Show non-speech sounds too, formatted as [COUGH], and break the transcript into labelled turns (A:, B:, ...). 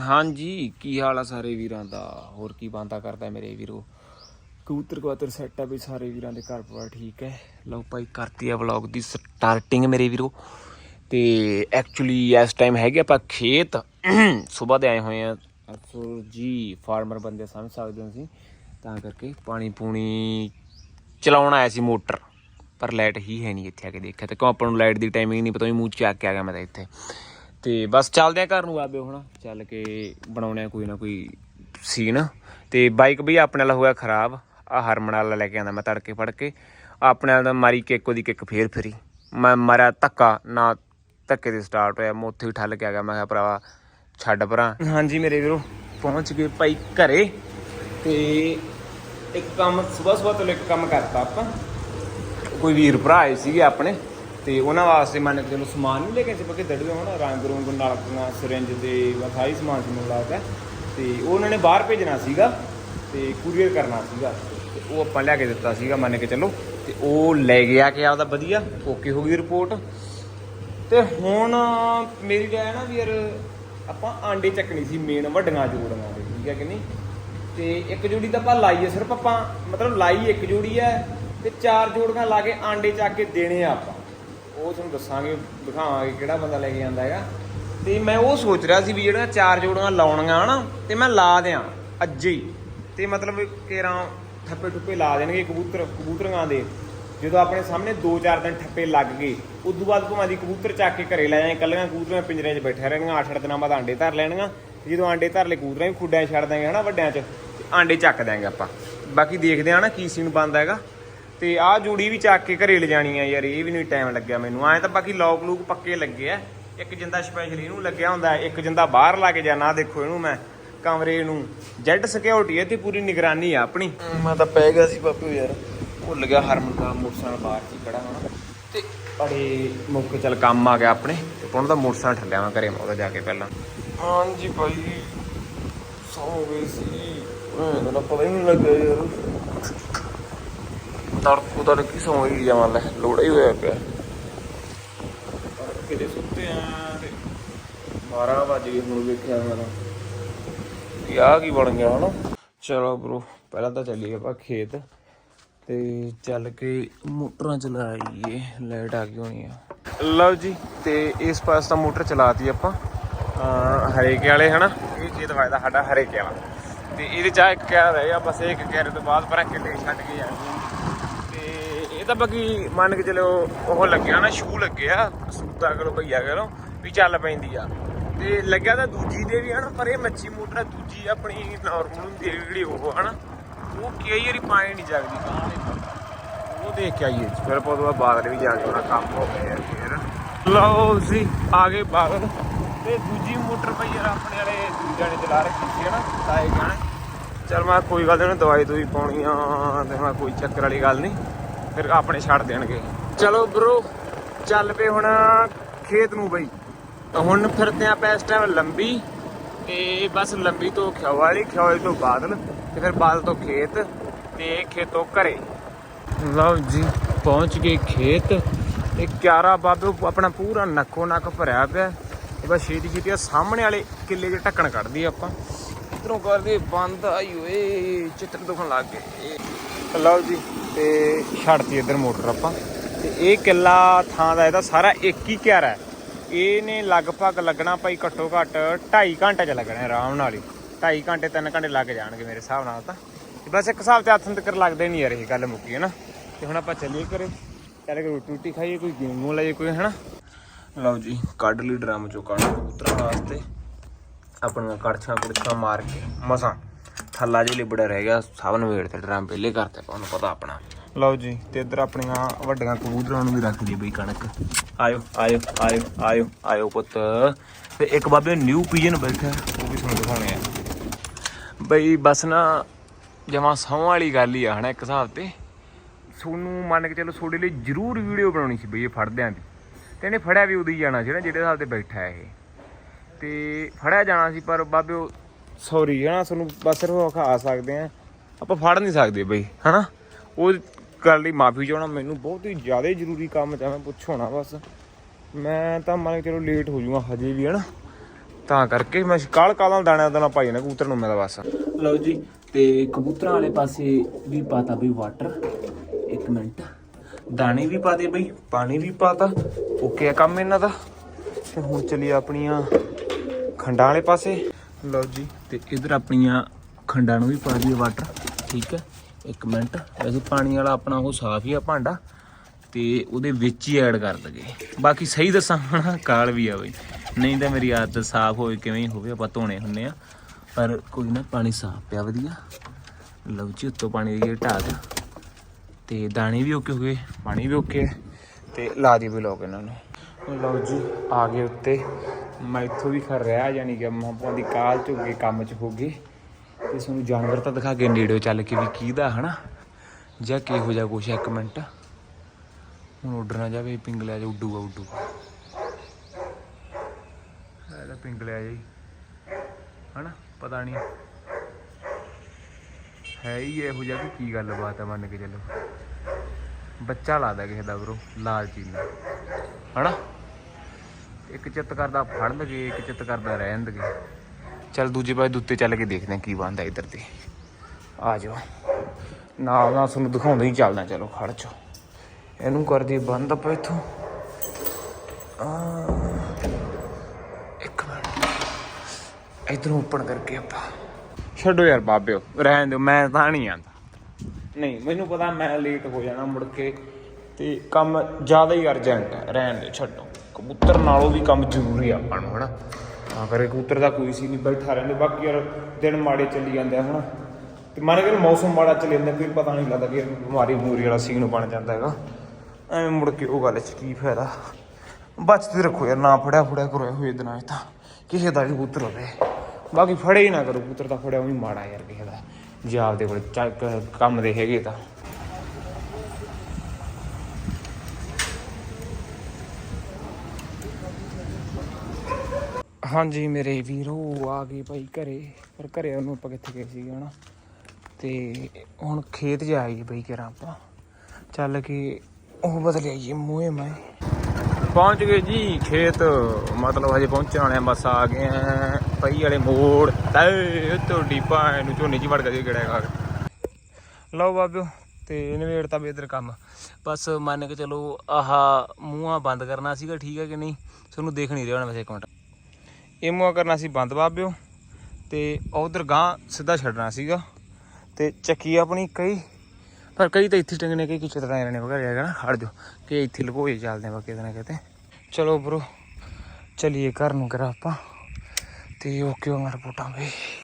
A: ਹਾਂਜੀ, ਕੀ ਹਾਲ ਆ ਸਾਰੇ ਵੀਰਾਂ ਦਾ? ਹੋਰ ਕੀ ਬੰਦਾ ਕਰਦਾ ਮੇਰੇ ਵੀਰੋ? ਕਬੂਤਰ ਕਵਾਤਰ ਸੈੱਟ ਆ ਵੀ ਸਾਰੇ ਵੀਰਾਂ ਦੇ ਘਰ ਪਰਿਵਾਰ ਠੀਕ ਹੈ। ਲਓ ਭਾਈ, ਕਰਤੀ ਆ ਵਲੌਗ ਦੀ ਸਟਾਰਟਿੰਗ ਮੇਰੇ ਵੀਰੋ। ਤੇ ਐਕਚੁਅਲੀ ਇਸ ਟਾਈਮ ਹੈਗੇ ਆਪਾਂ ਖੇਤ। [CLEARS THROAT] ਸਵੇਰ ਦੇ ਆਏ ਹੋਏ ਆ। ਅਸੁਰ ਜੀ ਫਾਰਮਰ ਬੰਦੇ ਸਮਝ ਸਕਦੇ ਹੋ ਤੁਸੀਂ। ਤਾਂ ਕਰਕੇ ਪਾਣੀ ਪੂਣੀ ਚਲਾਉਣ ਆਇਆ ਸੀ ਮੋਟਰ। ਪਰ ਲਾਈਟ ਹੀ ਹੈ ਨਹੀਂ ਇੱਥੇ ਆ ਕੇ ਦੇਖਿਆ ਤੇ ਕਿਉਂ ਆਪਾਂ ਨੂੰ ਲਾਈਟ ਦੀ ਟਾਈਮਿੰਗ ਨਹੀਂ ਪਤਾ ਵੀ ਮੂੰਹ ਚ ਆ ਕੇ ਆ ਗਿਆ ਮੈਂ ਤਾਂ ਇੱਥੇ। ਤੇ ਬਸ ਚੱਲਦੇ ਆ ਘਰ ਨੂੰ ਆਬੇ ਹੁਣ, ਚੱਲ ਕੇ ਬਣਾਉਣੇ ਆ ਕੋਈ ਨਾ ਕੋਈ ਸੀਨ ਤੇ ਬਾਈਕ ਵੀ ਆਪਣੇ ਨਾਲ ਹੋਇਆ ਖਰਾਬ ਆ ਹਰਮਨ ਵਾਲਾ ਲੈ ਕੇ ਆਂਦਾ ਮੈਂ ਤੜਕੇ ਫੜ ਕੇ। ਆਪਣੇ ਨਾਲ ਮਾਰੀ ਕਿੱਕ ਉਹਦੀ ਕਿੱਕ ਫੇਰ ਫਰੀ। ਮੈਂ ਮਾਰਿਆ ਧੱਕਾ, ਨਾ ਧੱਕੇ ਦੇ ਸਟਾਰਟ ਹੋਇਆ, ਮੈਂ ਉੱਥੇ ਹੀ ਠੱਲ ਕੇ ਆ ਗਿਆ, ਮੈਂ ਕਿਹਾ ਭਰਾਵਾ ਛੱਡ ਭਰਾ ਹਾਂਜੀ ਮੇਰੇ ਵੀਰੋ, ਪਹੁੰਚ ਗਏ ਭਾਈ ਘਰੇ। ਤੇ ਇੱਕ ਕੰਮ ਸਵੇਰ ਸਵੇਰ ਤੋਂ ਇੱਕ ਕੰਮ ਕਰਤਾ ਆਪਾਂ। ਕੋਈ ਵੀਰ ਭਰਾ ਆਏ ਸੀਗੇ ਆਪਣੇ। ਤੇ ਉਹਨਾਂ ਵਾਸਤੇ ਮੰਨ ਕੇ ਚਲੋ ਸਮਾਨ ਨਹੀਂ ਲੈ ਕੇ ਸਿਪਕੇ ਦੜਦੇ ਹੁਣ, ਰੰਗ ਰੂੰਗ ਨਲਕੀਆਂ ਸਿਰਿੰਜ ਤੇ ਵਖਾਈ ਸਮਾਨ ਸੀ ਮੈਨੂੰ ਲੱਗਦਾ। ਤੇ ਉਹ ਉਹਨਾਂ ਨੇ ਬਾਹਰ ਭੇਜਣਾ ਸੀਗਾ ਤੇ ਕੁਰੀਅਰ ਕਰਨਾ ਸੀਗਾ। ਤੇ ਉਹ ਆਪਾਂ ਲਿਆ ਕੇ ਦਿੱਤਾ ਸੀਗਾ, ਮੰਨ ਕੇ ਚਲੋ। ਤੇ ਉਹ ਲੈ ਗਿਆ ਕਿ ਆਪਦਾ ਵਧੀਆ ਓਕੇ ਹੋ ਗਈ ਰਿਪੋਰਟ ਤੇ ਹੁਣ ਮੇਰੀ ਰਾਏ ਨਾ ਵੀ ਯਾਰ ਆਪਾਂ ਆਂਡੇ ਚੱਕਣੀ ਸੀ ਮੇਨ ਵੱਡੀਆਂ ਜੋੜੀਆਂ ਦੇ, ਠੀਕ ਹੈ ਕਿ ਨਹੀਂ? ਤੇ ਇੱਕ ਜੋੜੀ ਤਾਂ ਆਪਾਂ ਲਾਈ ਹੈ ਸਿਰਫ ਆਪਾਂ, ਮਤਲਬ ਲਾਈ ਇੱਕ ਜੋੜੀ ਹੈ ਤੇ ਚਾਰ ਜੋੜੀਆਂ ਲਾ ਕੇ ਆਂਡੇ ਚੱਕ ਕੇ ਦੇਣੇ ਆ ਆਪਾਂ। ਉਹ ਤੁਹਾਨੂੰ ਦੱਸਾਂਗੇ, ਦਿਖਾਵਾਂਗੇ ਕਿਹੜਾ ਬੰਦਾ ਲੈ ਕੇ ਜਾਂਦਾ ਹੈਗਾ। ਤੇ ਮੈਂ ਉਹ ਸੋਚ ਰਿਹਾ ਸੀ ਵੀ ਜਿਹੜਾ ਚਾਰ ਜੋੜੀਆਂ ਲਾਉਣੀਆਂ ਹਨਾ, ਤੇ ਮੈਂ ਲਾ ਦਿਆਂ, ਅੱਜ ਹੀ। ਤੇ ਮਤਲਬ ਕੇਰਾਂ ਠੱਪੇ ਠੁੱਪੇ ਲਾ ਦੇਣਗੇ ਕਬੂਤਰ, ਕਬੂਤਰਾਂ ਦੇ। ਜਦੋਂ ਆਪਣੇ ਸਾਹਮਣੇ 2-4 ਦਿਨ ਠੱਪੇ ਲੱਗ ਗਏ ਉਸ ਤੋਂ ਬਾਅਦ ਭਾਵੇਂ ਦੀ ਕਬੂਤਰ ਚੱਕ ਕੇ ਘਰੇ ਲੈ ਜਾਏ ਕੱਲੀਆਂ ਕਬੂਤਰੀਆਂ ਪਿੰਜਰੇ 'ਚ ਬੈਠੇ ਰਹਿਣਗੀਆਂ 8-8 ਦਿਨਾਂ ਬਾਅਦ ਆਂਡੇ ਧਰ ਲੈਣਗੀਆਂ। ਜਦੋਂ ਆਂਡੇ ਧਰ ਲੈ ਕਬੂਤਰਾਂ ਵੀ ਖੁੱਡਿਆਂ 'ਚ ਛੱਡ ਦਾਂਗੇ ਹਨਾ ਵੱਡਿਆਂ 'ਚ ਆਂਡੇ ਚੱਕ ਦਾਂਗੇ ਆਪਾਂ। ਬਾਕੀ ਦੇਖਦੇ ਆ ਨਾ ਕੀ ਸੀਨ ਬਣਦਾ ਹੈਗਾ। ਤੇ ਆਹ ਜੂੜੀ ਵੀ ਚੱਕ ਕੇ ਘਰੇ ਲਿਜਾਣੀ ਆ ਯਾਰ ਇਹ ਵੀ ਨਹੀਂ ਟਾਈਮ ਲੱਗਿਆ ਮੈਨੂੰ। ਐਂ ਤਾਂ ਬਾਕੀ ਲੋਕ ਲੂਕ ਪੱਕੇ ਲੱਗੇ ਆ। ਇੱਕ ਜਿੰਦਾ ਸਪੈਸ਼ਲ ਇਹਨੂੰ ਲੱਗਿਆ ਹੁੰਦਾ ਇੱਕ ਜਿੰਦਾ ਬਾਹਰ ਲਾ ਕੇ ਜਾਣਾ ਦੇਖੋ ਇਹਨੂੰ ਮੈਂ ਕਮਰੇ ਨੂੰ। ਜੈਡ ਸਿਕਿਉਰਿਟੀ ਹੈ ਤੇ ਪੂਰੀ ਨਿਗਰਾਨੀ ਆ ਆਪਣੀ। ਮੈਂ ਤਾਂ ਪੈ ਗਿਆ ਸੀ ਬਾਪੂ ਯਾਰ। ਭੁੱਲ ਗਿਆ ਹਰਮਨ ਦਾ ਮੋਟਰਸਾਈਕਲ ਬਾਹਰ ਹੀ ਖੜਾ ਹੋਣਾ। ਤੇ ਅੜੇ ਮੌਕੇ ਚੱਲ ਕੰਮ ਆ ਗਿਆ ਆਪਣੇ। ਤੇ ਹੁਣ ਦਾ ਮੋਟਰਸਾਈਕਲ ਠੱਲਿਆ ਮੈਂ ਘਰੇ ਮੈਂ ਉਹਦਾ ਜਾ ਕੇ ਪਹਿਲਾਂ। ਹਾਂਜੀ ਭਾਈ ਸੌ ਗਈ ਸੀ। ਪਤਾ ਹੀ ਨਹੀਂ ਲੱਗਿਆ ਯਾਰ। ਤੜਕੂ ਤੜਕੀ ਸੌਂ ਹੀ ਜਾਵਾਂ ਲੈ ਲੋੜਾ ਹੀ ਹੋਇਆ ਪਿਆ। ਕਿਤੇ ਸੁੱਤੇ ਆ ਤੇ 12 ਵਜ ਗਏ ਹੁਣ ਵੇਖਿਆ ਮੈਂ ਕੀ ਬਣ ਗਿਆ ਹਨਾ? ਚਲੋ ਬ్రో ਪਹਿਲਾਂ ਤਾਂ ਚੱਲੀਏ ਆਪਾਂ ਖੇਤ ਤੇ ਚੱਲ ਕੇ ਮੋਟਰਾਂ ਚਲਾਈਏ ਲਾਈਟ ਆ ਗਈ ਹੋਣੀ ਆ। ਲਓ ਜੀ ਤੇ ਇਸ ਪਾਸ ਤਾਂ ਮੋਟਰ ਚਲਾਤੀ ਆਪਾਂ। ਹਰੇਕੇ ਵਾਲੇ ਹਨਾ ਇਹ ਖੇਤ ਵਜਦਾ ਸਾਡਾ ਹਰੇਕੇ ਵਾਲਾ। ਤੇ ਇਹਦੇ ਚਾਹ ਇੱਕ ਕਿਆ ਰਹਿ ਗਿਆ ਬਸ ਇੱਕ ਕਿਆਰੇ ਤੋਂ ਬਾਅਦ ਪਰ ਕਿੱਲੇ ਛੱਡ ਕੇ ਜਾਣੀ। ਇਹ ਤਾਂ ਬਾਕੀ ਮੰਨ ਕੇ ਚਲੋ ਉਹ ਲੱਗਿਆ ਨਾ ਸ਼ੂ ਲੱਗਿਆ ਸੂਤਾ ਕਰੋ ਭਈਆ ਕਰੋ ਵੀ ਚੱਲ ਪੈਂਦੀ ਆ। ਤੇ ਲੱਗਿਆ ਤਾਂ ਦੂਜੀ ਦੇ ਵੀ ਹਨ, ਪਰ ਇਹ ਮੱਛੀ ਮੋਟਰ ਦੂਜੀ ਆਪਣੀ ਨਾਰਮਲ ਹੁੰਦੀ ਹੈ ਜਿਹੜੀ ਉਹ, ਹਨਾ। ਉਹ ਕਈ ਵਾਰੀ ਪਾਣੀ ਨਹੀਂ ਜਗਦੀ ਕਾਂ ਉਹ ਦੇਖ ਕੇ ਆਈਏ। ਜੀ। ਫਿਰ ਪੋਦਵਾ ਬਾਦਲ ਵੀ ਜਾ ਕੇ ਉਹਨਾਂ ਕੰਮ ਹੋ ਗਿਆ ਫਿਰ। ਲਓ ਜੀ ਆ ਗਏ ਬਾਦਲ। ਤੇ ਦੂਜੀ ਮੋਟਰ ਪਈ ਯਾਰ ਆਪਣੇ ਵਾਲੇ ਦੂਜਾ ਨੇ ਚਲਾ ਰੱਖੀ ਸੀ, ਹਨਾ ਤਾਏ ਗਾਣੇ ਚਲ ਮੈਂ ਕੋਈ ਗੱਲ ਨਹੀਂ ਦਵਾਈ ਦੂਈ ਪਾਉਣੀ ਆ, ਤੇ ਮੈਂ ਕੋਈ ਚੱਕਰ ਵਾਲੀ ਗੱਲ ਨਹੀਂ ਫਿਰ ਆਪਣੇ ਛੱਡ ਦੇਣਗੇ। ਚਲੋ ਬ్రో ਚੱਲ ਪਏ ਹੁਣ ਖੇਤ ਨੂੰ ਬਈ। ਹੁਣ ਫਿਰਦੇ ਆ ਇਸ ਟਾਈਮ ਲੰਬੀ। ਤੇ ਬਸ ਲੰਬੀ ਤੋਂ ਖਿਓ ਵਾਲੀ ਤੋਂ ਬਾਦਲ, ਤੇ ਫਿਰ ਬਾਦਲ ਤੋਂ ਖੇਤ, ਤੇ ਖੇਤੋਂ ਘਰੇ। ਲਓ ਜੀ, ਪਹੁੰਚ ਗਏ ਖੇਤ। ਤੇ ਕਿਆਰਾ ਬਾਬੇ, ਆਪਣਾ ਪੂਰਾ ਨੱਕੋ ਨੱਕ ਭਰਿਆ ਪਿਆ। ਤੇ ਬਸ ਛੇਤੀ ਛੇਤੀ ਸਾਹਮਣੇ ਵਾਲੇ ਕਿੱਲੇ 'ਚ ਢੱਕਣ ਕੱਢਦੀ ਆਪਾਂ। ਇਧਰੋਂ ਕਰਦੇ ਬੰਦ ਆਈ ਓਏ, ਚਿੱਤਰ ਦੁਖਣ ਲੱਗ ਗਏ। ਲਓ ਜੀ, ਤੇ ਛੱਡਤੀ ਇੱਧਰ ਮੋਟਰ ਆਪਾਂ। ਤੇ ਇਹ ਕਿੱਲਾ ਥਾਂ ਦਾ, ਇਹਦਾ ਸਾਰਾ ਇੱਕ ਹੀ ਕਿਆਰਾ ਹੈ। ਇਹਨੇ ਲਗਭਗ ਲੱਗਣਾ ਭਾਈ ਘੱਟੋ ਘੱਟ 2.5 ਘੰਟੇ ਚ ਲੱਗਣਾ, ਆਰਾਮ ਨਾਲ ਹੀ। 2.5 ਘੰਟੇ 3 ਘੰਟੇ ਲੱਗ ਜਾਣਗੇ ਮੇਰੇ ਹਿਸਾਬ ਨਾਲ ਤਾਂ। ਬਸ ਇੱਕ ਹਿਸਾਬ ਤੇ ਹੱਥਾਂ ਤੱਕ ਲੱਗਦੇ ਨਹੀਂ ਯਾਰ ਇਹ ਗੱਲ ਮੁੱਕੀ ਹੈ ਨਾ ਤੇ ਹੁਣ ਆਪਾਂ ਚੱਲੀਏ ਘਰੇ। ਚੱਲ ਕੇ ਰੋਟੀ ਰੋਟੀ ਖਾਈਏ, ਕੋਈ ਗੇਮ ਨੂੰ ਲਈਏ, ਕੋਈ, ਹਨਾ? ਲਓ ਜੀ, ਕੱਢ ਲਈ ਡਰਮ ਚੋਂ ਕੱਢ ਉਤਰਨ ਵਾਸਤੇ। ਆਪਣੀਆਂ ਕੜਛਾਂ ਕੁੜਛਾਂ ਮਾਰ ਕੇ, ਮਸਾਂ। ਥੱਲਾ ਜਿਹਾ ਲਿਬੜਾ ਰਹਿ ਗਿਆ, ਸਭ ਨੂੰ ਵੇੜ ਤੇ ਡਰਾਮ ਪਹਿਲੇ ਕਰਤੇ ਤੁਹਾਨੂੰ ਪਤਾ ਆਪਣਾ। ਲਓ ਜੀ, ਤੇ ਇੱਧਰ ਆਪਣੀਆਂ ਵੱਡੀਆਂ ਕਬੂਤਰਾਂ ਨੂੰ ਵੀ ਰੱਖ ਲਈ ਬਈ ਕਣਕ। ਆਇਓ ਆਇਓ ਆਇਓ ਆਇਓ ਆਇਓ ਪੁੱਤ। ਤੇ ਇੱਕ ਬਾਬੇ ਨਿਊ ਪੀਜਨ ਬੈਠਾ, ਉਹ ਵੀ ਤੁਹਾਨੂੰ ਦਿਖਾਉਣੇ ਆ। ਬਈ ਬਸ ਨਾ, ਜਮਾ ਸੌਂ ਵਾਲੀ ਗੱਲ ਹੀ ਆ, ਹਨਾ, ਇੱਕ ਹਿਸਾਬ ਤੇ। ਤੁਹਾਨੂੰ ਮੰਨ ਕੇ ਚਲੋ ਤੁਹਾਡੇ ਲਈ ਜ਼ਰੂਰ ਵੀਡੀਓ ਬਣਾਉਣੀ ਸੀ ਬਈ, ਇਹ ਫੜਦਿਆਂ ਦੀ। ਤੇ ਇਹਨੇ ਫੜਿਆ ਵੀ ਉਦੋਂ ਹੀ ਜਾਣਾ ਸੀ ਨਾ, ਜਿਹੜੇ ਹਿਸਾਬ ਤੇ ਬੈਠਾ ਇਹ। ਤੇ ਫੜਿਆ ਜਾਣਾ ਸੀ, ਪਰ ਬਾਬਿਓ ਸੌਰੀ ਹਨਾ ਤੁਹਾਨੂੰ ਬਸ ਸਿਰਫ ਵਿਖਾ ਸਕਦੇ ਆ ਆਪਾਂ ਫੜ ਨਹੀਂ ਸਕਦੇ ਬਈ, ਹਨਾ? ਉਹ ਗੱਲ ਲਈ ਮਾਫੀ ਚਾਹਣਾ ਮੈਨੂੰ ਬਹੁਤ ਹੀ ਜ਼ਿਆਦਾ ਜ਼ਰੂਰੀ ਕੰਮ ਚ ਮੈਂ ਪੁੱਛੋ ਨਾ ਬਸ। ਮੈਂ ਤਾਂ ਮੰਨ ਕੇ ਚਲੋ ਲੇਟ ਹੋ ਜਾਊਗਾ ਹਜੇ ਵੀ, ਹਨਾ? ਤਾਂ ਕਰਕੇ ਮੈਂ ਕਾਲ ਕਾਲਾਂ ਦਾਣਾ ਦਾਣਾ ਪਾਈ ਨਾ ਕਬੂਤਰ ਨੂੰ ਮੇਰਾ ਬਸ।
B: ਲਓ ਜੀ, ਤੇ ਕਬੂਤਰਾਂ ਵਾਲੇ ਪਾਸੇ ਵੀ ਪਾਤਾ ਬਈ ਵਾਟਰ ਇੱਕ ਮਿੰਟ।
A: ਦਾਣੇ ਵੀ ਪਾਦੇ ਬਈ, ਪਾਣੀ ਵੀ ਪਾਤਾ। ਓਕੇ ਆ ਕੰਮ ਇਹਨਾਂ ਦਾ। ਤੇ ਹੁਣ ਚੱਲੀ ਆਪਣੀਆਂ ਖੰਡਾਂ ਵਾਲੇ ਪਾਸੇ। ਲਓ ਜੀ,
B: ਤੇ ਇਧਰ ਆਪਣੀਆਂ ਖੰਡਾਂ ਨੂੰ ਵੀ ਪਾ ਦਈਏ ਵਾਟਰ ਠੀਕ ਹੈ? ਇੱਕ ਮਿੰਟ। ਵੈਸੇ ਪਾਣੀ ਵਾਲਾ ਆਪਣਾ ਉਹ ਸਾਫ਼ ਹੀ ਆ ਭਾਂਡਾ, ਤੇ ਉਹਦੇ ਵਿੱਚ ਹੀ ਐਡ ਕਰ ਦਗੇ ਬਾਕੀ ਸਹੀ ਦੱਸਾਂ ਹਨਾ ਕਾਲ ਵੀ ਆ ਬਈ। ਨਹੀਂ ਤਾਂ ਮੇਰੀ ਆਦਤ ਸਾਫ਼ ਹੋਵੇ, ਕਿਵੇਂ ਹੀ ਹੋਵੇ, ਆਪਾਂ ਧੋਣੇ ਹੁੰਨੇ ਆ। ਪਰ ਕੋਈ ਨਾ, ਪਾਣੀ ਸਾਫ਼ ਪਿਆ ਵਧੀਆ। ਲਓ ਜੀ, ਉੱਤੋਂ ਪਾਣੀ ਦੀ ਢਾਕ
A: ਤੇ ਦਾਣੇ ਵੀ ਓਕੇ ਹੋ ਗਏ, ਪਾਣੀ ਵੀ ਓਕੇ ਹੈ। ਤੇ ਲਾ ਦੀ ਵੀ ਲੋਕ ਇਹਨਾਂ ਨੂੰ। ਲਓ ਜੀ, ਆ ਗਏ ਉੱਤੇ। ਮੈਂ ਇੱਥੋਂ ਵੀ ਖਰ ਰਿਹਾ ਯਾਨੀ ਕਿ ਮਾਪਾਂ ਦੀ ਕਾਲ ਚ ਹੋ ਗਏ ਕੰਮ ਚ ਹੋ ਗਏ ਤੇ ਤੁਹਾਨੂੰ ਜਾਨਵਰ ਤਾਂ ਦਿਖਾ ਕੇ ਨੇੜੇ ਚੱਲ ਕੇ ਵੀ ਕਿਹਦਾ ਹਨਾ? ਜਾਂ ਕਿਹੋ ਜਿਹਾ ਕੁਛ ਹੈ, ਇੱਕ ਮਿੰਟ। ਹੁਣ ਉੱਡ ਨਾ ਜਾਵੇ ਪਿੰਗਲਿਆ ਜਾ ਉੱਡੂਗਾ ਉੱਡੂਗਾ। ਇਹ ਪਿੰਗਲਿਆ ਜੀ ਹਨਾ? ਪਤਾ ਨਹੀਂ। ਹੈ ਹੀ ਇਹੋ ਜਿਹਾ ਕਿ ਕੀ ਗੱਲਬਾਤ ਹੈ ਮੰਨ ਕੇ ਚੱਲੋ। ਬੱਚਾ ਲਾਦਾ ਕਿਸੇ ਦਾ ਬਰੋ ਲਾਲ ਚੀਨਾ ਹਨਾ? ਇੱਕ ਚਿੱਤ ਕਰਦਾ ਫੜ ਲਗੇ ਇੱਕ ਚਿੱਤ ਕਰਦਾ ਰਹਿਣ ਦਗੇ ਚੱਲ ਦੂਜੇ ਪਾਸੇ ਦੁੱਤੇ ਚੱਲ ਕੇ ਦੇਖਦੇ ਹਾਂ ਕੀ ਬਣਦਾ ਇੱਧਰ ਤੇ। ਆ ਜਾਓ। ਨਾਲ ਨਾਲ ਤੁਹਾਨੂੰ ਦਿਖਾਉਂਦੇ ਹੀ ਚੱਲਦਾ ਚਲੋ ਖੜ ਚੋ ਇਹਨੂੰ ਕਰ ਦੀ ਬੰਦ ਆਪਾਂ ਇੱਥੋਂ। ਆ, ਇੱਕ ਮਿੰਟ। ਇਧਰੋਂ ਓਪਨ ਕਰਕੇ ਆਪਾਂ। ਛੱਡੋ ਯਾਰ ਬਾਬਿਓ ਰਹਿਣ ਦਿਓ ਮੈਂ ਤਾਂ ਨਹੀਂ ਆਂਦਾ। ਨਹੀਂ ਮੈਨੂੰ ਪਤਾ ਮੈਂ ਲੇਟ ਹੋ ਜਾਣਾ ਮੁੜ ਕੇ ਤੇ ਕੰਮ ਜ਼ਿਆਦਾ ਹੀ ਅਰਜੈਂਟ ਹੈ। ਰਹਿਣ ਦਿਓ ਛੱਡੋ। ਕਬੂਤਰ ਨਾਲੋਂ ਵੀ ਕੰਮ ਜ਼ਰੂਰੀ ਆ ਆਪਾਂ ਨੂੰ, ਹਨਾ? ਤਾਂ ਕਰਕੇ ਕਬੂਤਰ ਦਾ ਕੋਈ ਸੀ ਨਹੀਂ, ਬੈਠਾ ਰਹਿੰਦੇ, ਬਾਕੀ ਯਾਰ ਦਿਨ ਮਾੜੇ ਚੱਲੀ ਜਾਂਦੇ ਆ, ਹਨਾ? ਤੇ ਮੰਨ ਕੇ ਮੌਸਮ ਮਾੜਾ ਚੱਲੀ ਜਾਂਦਾ ਫਿਰ ਪਤਾ ਨਹੀਂ ਲੱਗਦਾ ਕਿ ਬਿਮਾਰੀ ਬਮੂਰੀ ਵਾਲਾ ਸੀਨ ਬਣ ਜਾਂਦਾ ਹੈਗਾ। ਐਵੇਂ ਮੁੜ ਕੇ ਉਹ ਗੱਲ 'ਚ ਕੀ ਫਾਇਦਾ? ਬਚਦੇ ਰੱਖੋ ਯਾਰ, ਨਾ ਫੜਿਆ ਫੜਿਆ ਕਰੋ ਇਹੋ ਜਿਹੇ ਦਿਨਾਂ 'ਚ ਤਾਂ। ਕਿਸੇ ਦਾ ਵੀ ਕਬੂਤਰ ਹੋਵੇ। ਬਾਕੀ ਫੜੇ ਹੀ ਨਾ ਕਰੋ ਕਬੂਤਰ ਤਾਂ ਫੜਿਆ, ਉਹ ਵੀ ਮਾੜਾ ਯਾਰ ਕਿਸੇ ਦਾ। ਜੇ ਆਪਦੇ ਕੋਲ ਚੱਕ ਕੰਮ ਦੇ ਹੈਗੇ ਤਾਂ। ਹਾਂਜੀ ਮੇਰੇ ਵੀਰੋ ਆ ਗਏ ਭਾਈ ਘਰੇ। ਪਰ ਘਰੇ ਉਹਨੂੰ ਆਪਾਂ ਕਿੱਥੇ ਗਏ ਸੀਗੇ ਹਨਾ? ਤੇ ਹੁਣ ਖੇਤ ਜਾ ਆਈਏ ਬਈ ਕਿਰਾਂ ਆਪਾਂ। ਚੱਲ ਕੇ ਉਹ ਬਦਲ ਆਈਏ ਮੂਹੇ ਮੈਂ। ਪਹੁੰਚ ਗਏ ਜੀ ਖੇਤ। ਮਤਲਬ ਹਜੇ ਪਹੁੰਚਣ ਵਾਲੇ ਆ ਬਸ ਆ ਗਏ ਆ। ਪਈ ਵਾਲੇ ਮੋੜ। ਤੇ ਤੁਹਾਡੀ ਭਾਂ ਨੂੰ ਝੋਨੇ ਚ ਵੜ ਗਏ ਕਿਹੜਾ ਖਾ ਕੇ। ਲਓ ਬਾਬਿਓ ਤੇ ਨਵੇੜ ਤਾਂ ਬੇਦਰ ਕੰਮ।
B: ਬਸ ਮੰਨ ਕੇ ਚਲੋ ਆਹ ਮੂੰਹਾਂ ਬੰਦ ਕਰਨਾ ਸੀਗਾ ਠੀਕ ਹੈ ਕਿ ਨਹੀਂ? ਤੁਹਾਨੂੰ ਦੇਖ ਨਹੀਂ ਰਿਹਾ ਹੋਣਾ ਵੈਸੇ ਇੱਕ ਮਿੰਟ
A: ਇਹ ਮੂਆ ਕਰਨਾ ਸੀ ਬੰਦ ਬਾਬਿਓ ਤੇ ਉਧਰ ਗਾਂ ਸਿੱਧਾ ਛੱਡਣਾ ਸੀਗਾ ਤੇ ਚੱਕੀ ਆਪਣੀ ਕਈ ਪਰ ਕਈ ਤਾਂ ਇੱਥੇ ਟੰਗਣੇ ਕਈ ਕਿਚ ਤਰ੍ਹਾਂ ਰਹਿਣੇ ਵਗੈਰੇ ਹੈਗਾ ਨਾ ਖੜ ਜੋ ਕਿ ਇੱਥੇ ਲਗੋਏ ਚੱਲਦੇ ਆ ਕਿਤੇ ਨਾ ਕਿਤੇ। ਚਲੋ ਬਰੋ, ਚਲਿਏ ਘਰ ਨੂੰ ਕਰਾ ਆਪਾਂ ਤੇ ਓਕੇ ਹੋ ਮੇਰਾ ਰਿਪੋਰਟਾਂ ਵੀ